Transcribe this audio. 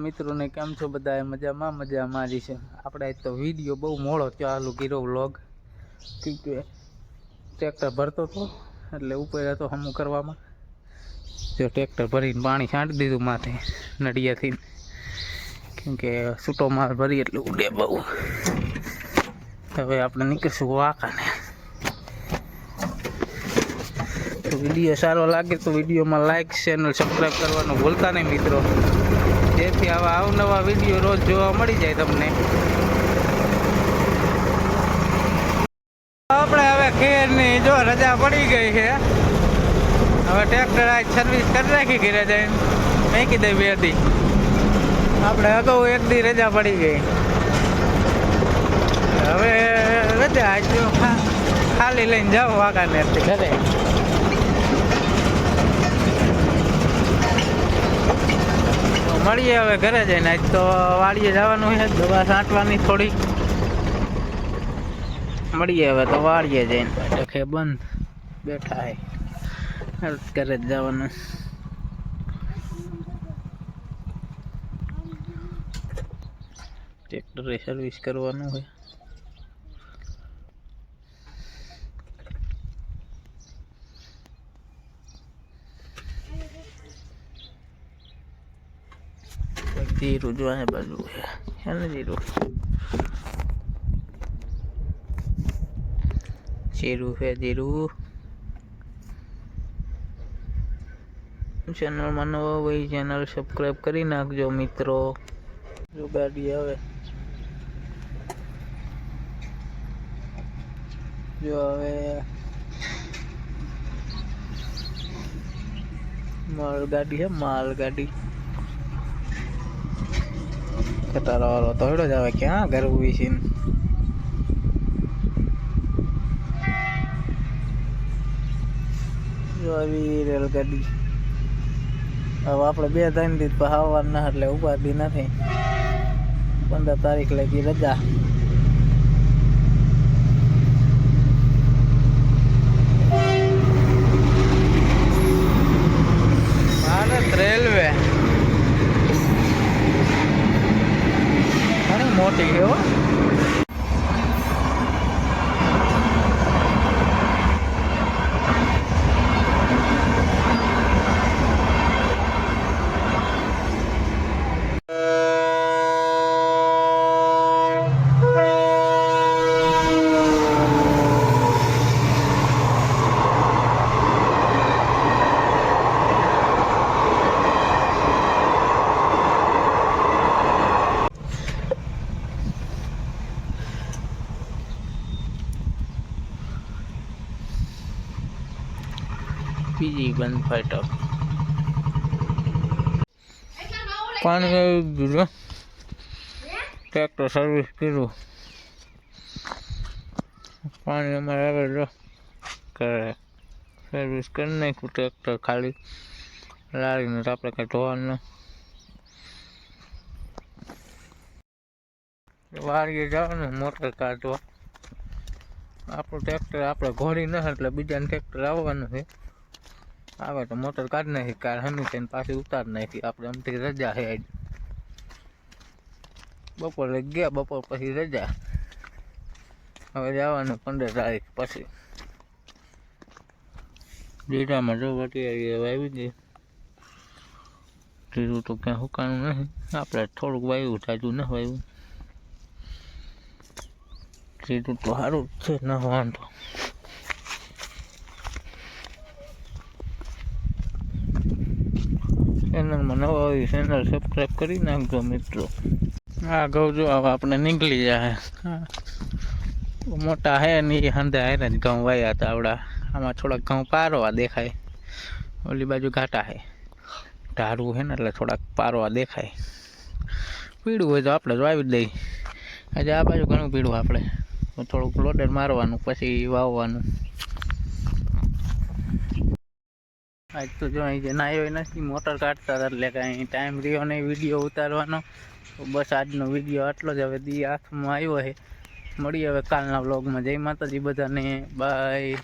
મિત્રોને કેમ છો બધા મજામાં? મજા મારી છે. આપણે તો વીડિયો બહુ મોડો ચાલુ કર્યો વ્લોગ કે ટ્રેક્ટર ભરતો હતો. એટલે ઉપર હતો હમું કરવામાં. જો ટ્રેક્ટર ભરીને પાણી છાંટી દીધું માથે, નડિયાથી. કેમ કે છૂટો માલ ભરી એટલે ઉડે બહુ. હવે આપણે નીકળશું વાંકાને તો વીડિયો સારો લાગે તો વિડીયોમાં લાઈક ચેનલ સબસ્ક્રાઈબ કરવાનું ભૂલતા નહીં મિત્રો. જેથી આવા અવનવા વીડિયો રોજ જોવા મળી જાય તમને. આપણે હવે ખેરની જો રજા પડી ગઈ છે. હવે ટ્રેક્ટર આજ સર્વિસ કરી રાખી ઘરે જઈને. મેકી દઈ બે દી આપણે અગાઉ એક દી રજા પડી ગઈ. હવે રજા ખાલી લઈને જાઓ થી ઘરે? મળીએ હવે ઘરે જઈને. આજ તો વાડીએ જવાનું છે. દવા છાંટવાની થોડી મળીએ હવે તો વાડીએ જઈને. ડખે બંધ. બેઠા હે. ઘરે જ જવાનું. ટ્રેક્ટરે સર્વિસ કરવાનું હોય જીરું જો આ બાજુ છે ને જીરું? જીરું છે જીરું. ચેનલમાં નવો હોય ચેનલ સબસ્ક્રાઈબ કરી નાખજો મિત્રો. જો ગાડી આવે. જો હવે માલ ગાડી છે માલ ગાડી વાળો તો હેડો જ આવે ક્યાં ગરવું છે જો આવી રેલગાડી. હવે આપણે બે ત્રણ દિવસ આવવાના, એટલે ઉપાધિ નથી. પંદર તારીખ લગી રજા ભારત રેલવે ઘણી મોટી બીજી બંધ ફાટક પાણી આવી ગયું છે ટ્રેક્ટર સર્વિસ કર્યું પાણી અમારે આવે જો કરે સર્વિસ કરી નાખ્યું ટ્રેક્ટર ખાલી લારીને તો આપણે કાંઈ ધોવાનું વાડીએ જવાનું મોટર કાઢવા આપણું ટ્રેક્ટર આપણે ઘોડી ન એટલે બીજાને ટ્રેક્ટર આવવાનું છે આવે તો મોટર કાઢી નાખી, કાર હમી છે પાછી ઉતાર નાખી. આપણે એમથી રજા છે બપોરે ગયા, બપોર પછી રજા. હવે જવાનું પંદર તારીખ પછી. ડેટામાં જો વટી આવી ગઈ. જીરું તો ક્યાં હુકાણું નથી. આપણે થોડુંક વાવ્યું જાજુ ન વાવ્યું જીરું તો સારું જ છે, ન વાંધો ચેનલમાં નવા હોય ચેનલ સબસ્ક્રાઈબ કરી નાખજો મિત્રો. હા ઘઉં જો હવે આપણે નીકળી જાય હા. મોટા હે ને એ હંધે હારે જ ઘઉં વાયા હતા આવડા. આમાં થોડાક ઘઉં પારવા દેખાય. ઓલી બાજુ ઘાટા હે. ઢારું છે ને એટલે થોડાક પારવા દેખાય. પીળું હોય તો આપણે જ વાવી જ દઈએ. આજે આ બાજુ ઘણું પીળું આપણે. થોડુંક લોડર મારવાનું પછી વાવવાનું. આજ તો જો અહીં જે નાયો નથી, મોટર કાઢતા હતા એટલે કાંઈ ટાઈમ રહ્યો નહીં વીડિયો ઉતારવાનો. તો બસ આજનો વીડિયો આટલો જ. હવે દી હાથમાં આવ્યો છે. મળીએ હવે કાલના વ્લોગમાં જય માતાજી બધાને. બાય